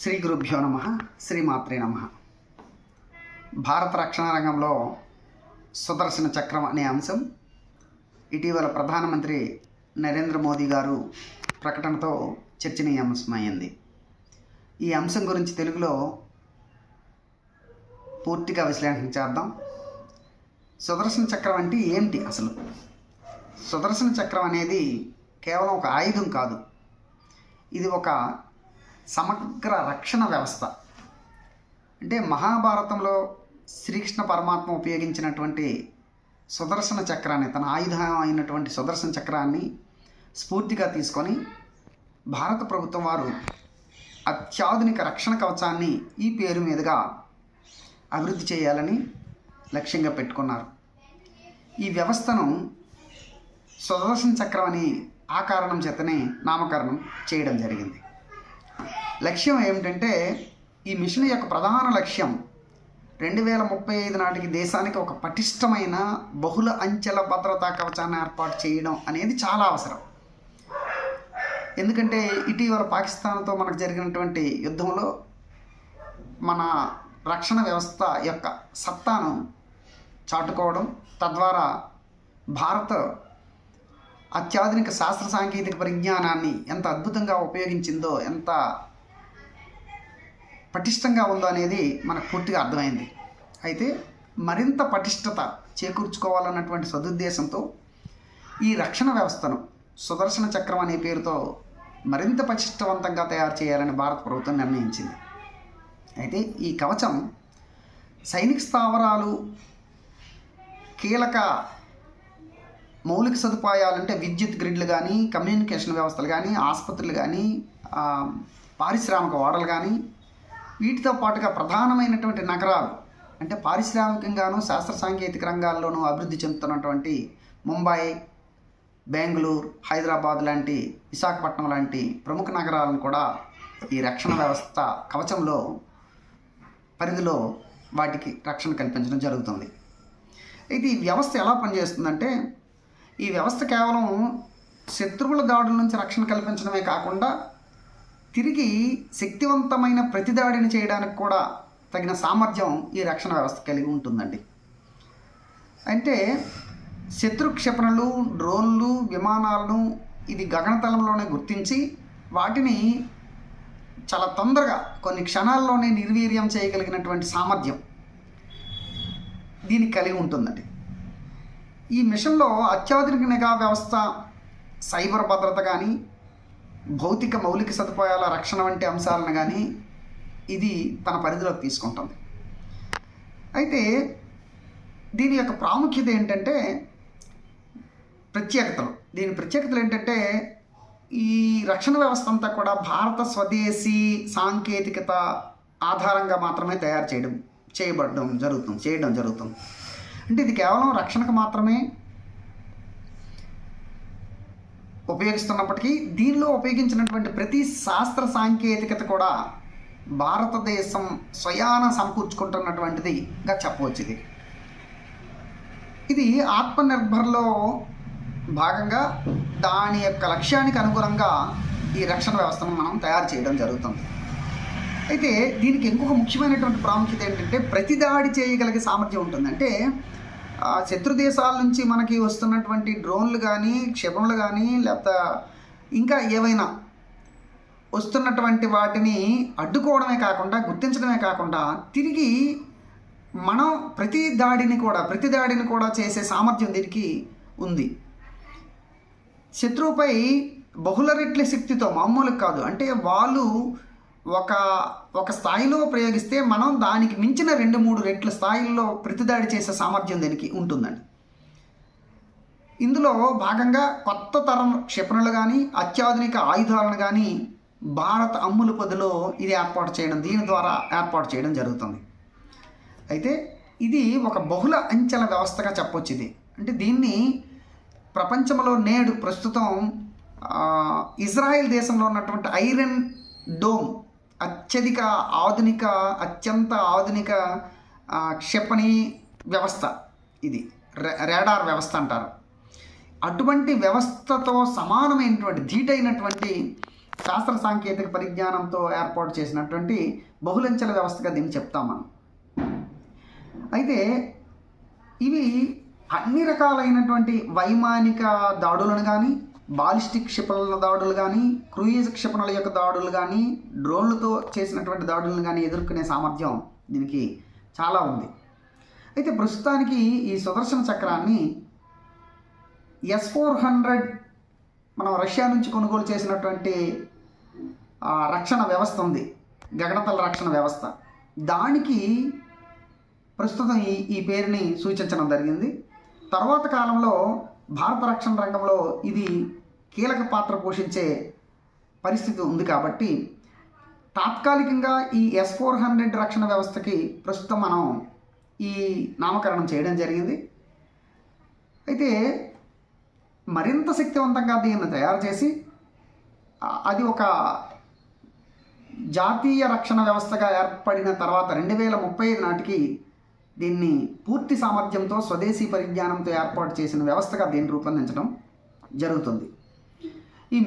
శ్రీ గురుభ్యో నమ శ్రీమాత్రే నమ. భారత రక్షణ రంగంలో సుదర్శన చక్రం అనే అంశం. ఇటీవల ప్రధానమంత్రి నరేంద్ర మోదీ గారు ప్రకటనతో చర్చనీయాంశమైంది. ఈ అంశం గురించి తెలుగులో పూర్తిగా విశ్లేషణ చేద్దాం. సుదర్శన చక్రం అంటే ఏంటి అసలు? సుదర్శన చక్రం అనేది కేవలం ఒక ఆయుధం కాదు. ఇది ఒక సమగ్ర రక్షణ వ్యవస్థ. అంటే మహాభారతంలో శ్రీకృష్ణ పరమాత్మ ఉపయోగించినటువంటి సుదర్శన చక్రాన్ని తన ఆయుధం అయినటువంటి సుదర్శన చక్రాన్ని స్ఫూర్తిగా తీసుకొని భారత ప్రభుత్వం వారు అత్యాధునిక రక్షణ కవచాన్ని ఈ పేరు మీదుగా అభివృద్ధి చేయాలని లక్ష్యంగా పెట్టుకున్నారు. ఈ వ్యవస్థను సుదర్శన చక్రం అని ఆ కారణం చేతనే నామకరణం చేయడం జరిగింది. లక్ష్యం ఏమిటంటే ఈ మిషన్ యొక్క ప్రధాన లక్ష్యం రెండు వేల ముప్పై ఐదు నాటికి దేశానికి ఒక పటిష్టమైన బహుళ అంచెల భద్రతా కవచాన్ని ఏర్పాటు చేయడం అనేది చాలా అవసరం. ఎందుకంటే ఇటీవల పాకిస్తాన్తో మనకు జరిగినటువంటి యుద్ధంలో మన రక్షణ వ్యవస్థ యొక్క సత్తాను చాటుకోవడం తద్వారా భారత అత్యాధునిక శాస్త్ర సాంకేతిక పరిజ్ఞానాన్ని ఎంత అద్భుతంగా ఉపయోగించిందో ఎంత పటిష్టంగా ఉందో అనేది మనకు పూర్తిగా అర్థమైంది. అయితే మరింత పటిష్టత చేకూర్చుకోవాలన్నటువంటి సదుద్దేశంతో ఈ రక్షణ వ్యవస్థను సుదర్శన చక్రం అనే పేరుతో మరింత పటిష్టవంతంగా తయారు చేయాలని భారత ప్రభుత్వం నిర్ణయించింది. అయితే ఈ కవచం సైనిక స్థావరాలు కీలక మౌలిక సదుపాయాలు అంటే విద్యుత్ గ్రిడ్లు కానీ కమ్యూనికేషన్ వ్యవస్థలు కానీ ఆసుపత్రులు కానీ పారిశ్రామిక ఓడలు కానీ వీటితో పాటుగా ప్రధానమైనటువంటి నగరాలు అంటే పారిశ్రామికంగాను శాస్త్ర సాంకేతిక రంగాల్లోనూ అభివృద్ధి చెందుతున్నటువంటి ముంబై బెంగళూరు హైదరాబాద్ లాంటి విశాఖపట్నం లాంటి ప్రముఖ నగరాలను కూడా ఈ రక్షణ వ్యవస్థ కవచంలో పరిధిలో వాటికి రక్షణ కల్పించడం జరుగుతుంది. అయితే ఈ వ్యవస్థ ఎలా పనిచేస్తుందంటే ఈ వ్యవస్థ కేవలం శత్రువుల దాడుల నుంచి రక్షణ కల్పించడమే కాకుండా తిరిగి శక్తివంతమైన ప్రతిదాడిని చేయడానికి కూడా తగిన సామర్థ్యం ఈ రక్షణ వ్యవస్థ కలిగి ఉంటుందండి. అంటే శత్రు క్షిపణులు డ్రోన్లు విమానాలను ఇది గగనతలంలోనే గుర్తించి వాటిని చాలా తొందరగా కొన్ని క్షణాల్లోనే నిర్వీర్యం చేయగలిగినటువంటి సామర్థ్యం దీనికి కలిగి ఉంటుందండి. ఈ మిషన్లో అత్యాధునిక నిఘా వ్యవస్థ సైబర్ భద్రత కానీ భౌతిక మౌలిక సదుపాయాల రక్షణ వంటి అంశాలను కానీ ఇది తన పరిధిలోకి తీసుకుంటుంది. అయితే దీని యొక్క ప్రాముఖ్యత ఏంటంటే ప్రత్యేకతలు. దీని ప్రత్యేకతలు ఏంటంటే ఈ రక్షణ వ్యవస్థ అంతా కూడా భారత స్వదేశీ సాంకేతికత ఆధారంగా మాత్రమే తయారు చేయడం చేయబడడం జరుగుతుంది చేయడం జరుగుతుంది. అంటే ఇది కేవలం రక్షణకు మాత్రమే ఉపయోగిస్తున్నప్పటికీ దీనిలో ఉపయోగించినటువంటి ప్రతి శాస్త్ర సాంకేతికత కూడా భారతదేశం స్వయాన సమకూర్చుకుంటున్నటువంటిదిగా చెప్పవచ్చు ఇది. ఇది ఆత్మనిర్భర్లో భాగంగా దాని యొక్క లక్ష్యానికి అనుగుణంగా ఈ రక్షణ వ్యవస్థను మనం తయారు చేయడం జరుగుతుంది. అయితే దీనికి ఇంకొక ముఖ్యమైనటువంటి ప్రాముఖ్యత ఏంటంటే ప్రతి దాడి చేయగలిగే సామర్థ్యం ఉంటుంది అంటే ఆ, శత్రు దేశాల నుంచి మనకి వస్తున్నటువంటి డ్రోన్లు కానీ క్షిపణులు కానీ లేకపోతే ఇంకా ఏవైనా వస్తున్నటువంటి వాటిని అడ్డుకోవడమే కాకుండా గుర్తించడమే కాకుండా తిరిగి మనం ప్రతి దాడిని కూడా ప్రతి దాడిని కూడా చేసే సామర్థ్యం దీనికి ఉంది. శత్రువుపై బహుళ రెట్ల శక్తితో మామూలు కాదు అంటే వాళ్ళు ఒక ఒక స్థాయిలో ప్రయోగిస్తే మనం దానికి మించిన రెండు మూడు రెట్ల స్థాయిల్లో ప్రతిదాడి చేసే సామర్థ్యం దీనికి ఉంటుందండి. ఇందులో భాగంగా కొత్త తరం క్షిపణులు కానీ అత్యాధునిక ఆయుధాలను కానీ భారత అమ్ముల పొదిలో ఇది ఏర్పాటు చేయడం దీని ద్వారా ఏర్పాటు చేయడం జరుగుతుంది. అయితే ఇది ఒక బహుళ అంచెల వ్యవస్థగా చెప్పొచ్చు ఇది. అంటే దీన్ని ప్రపంచంలో నేడు ప్రస్తుతం ఇజ్రాయెల్ దేశంలో ఉన్నటువంటి ఐరన్ డోమ్ అత్యధిక ఆధునిక అత్యంత ఆధునిక క్షిపణి వ్యవస్థ ఇది. రాడార్ వ్యవస్థ అంటారు. అటువంటి వ్యవస్థతో సమానమైనటువంటి ధీటైనటువంటి శాస్త్ర సాంకేతిక పరిజ్ఞానంతో ఏర్పాటు చేసినటువంటి బహుళంచెల వ్యవస్థగా దీన్ని చెప్తాం మనం. అయితే ఇవి అన్ని రకాలైనటువంటి వైమానిక దాడులను కానీ బాలిస్టిక్ క్షిపణుల దాడులు కానీ క్రూయిజ్ క్షిపణుల యొక్క దాడులు కానీ డ్రోన్లతో చేసినటువంటి దాడులను కానీ ఎదుర్కొనే సామర్థ్యం దీనికి చాలా ఉంది. అయితే ప్రస్తుతానికి ఈ సుదర్శన చక్రాన్ని ఎస్ ఫోర్ హండ్రెడ్ మనం రష్యా నుంచి కొనుగోలు చేసినటువంటి రక్షణ వ్యవస్థ ఉంది. గగనతల రక్షణ వ్యవస్థ. దానికి ప్రస్తుతం ఈ ఈ పేరుని సూచించడం జరిగింది. తర్వాత కాలంలో భారత రక్షణ రంగంలో ఇది కీలక పాత్ర పోషించే పరిస్థితి ఉంది కాబట్టి తాత్కాలికంగా ఈ ఎస్ ఫోర్ హండ్రెడ్ రక్షణ వ్యవస్థకి ప్రస్తుతం మనం ఈ నామకరణం చేయడం జరిగింది. అయితే మరింత శక్తివంతంగా దీన్ని తయారు చేసి అది ఒక జాతీయ రక్షణ వ్యవస్థగా ఏర్పడిన తర్వాత రెండు వేల ముప్పై ఐదు నాటికి దీన్ని పూర్తి సామర్థ్యంతో స్వదేశీ పరిజ్ఞానంతో ఏర్పాటు చేసిన వ్యవస్థగా దీన్ని రూపొందించడం జరుగుతుంది. ఈ మిషన్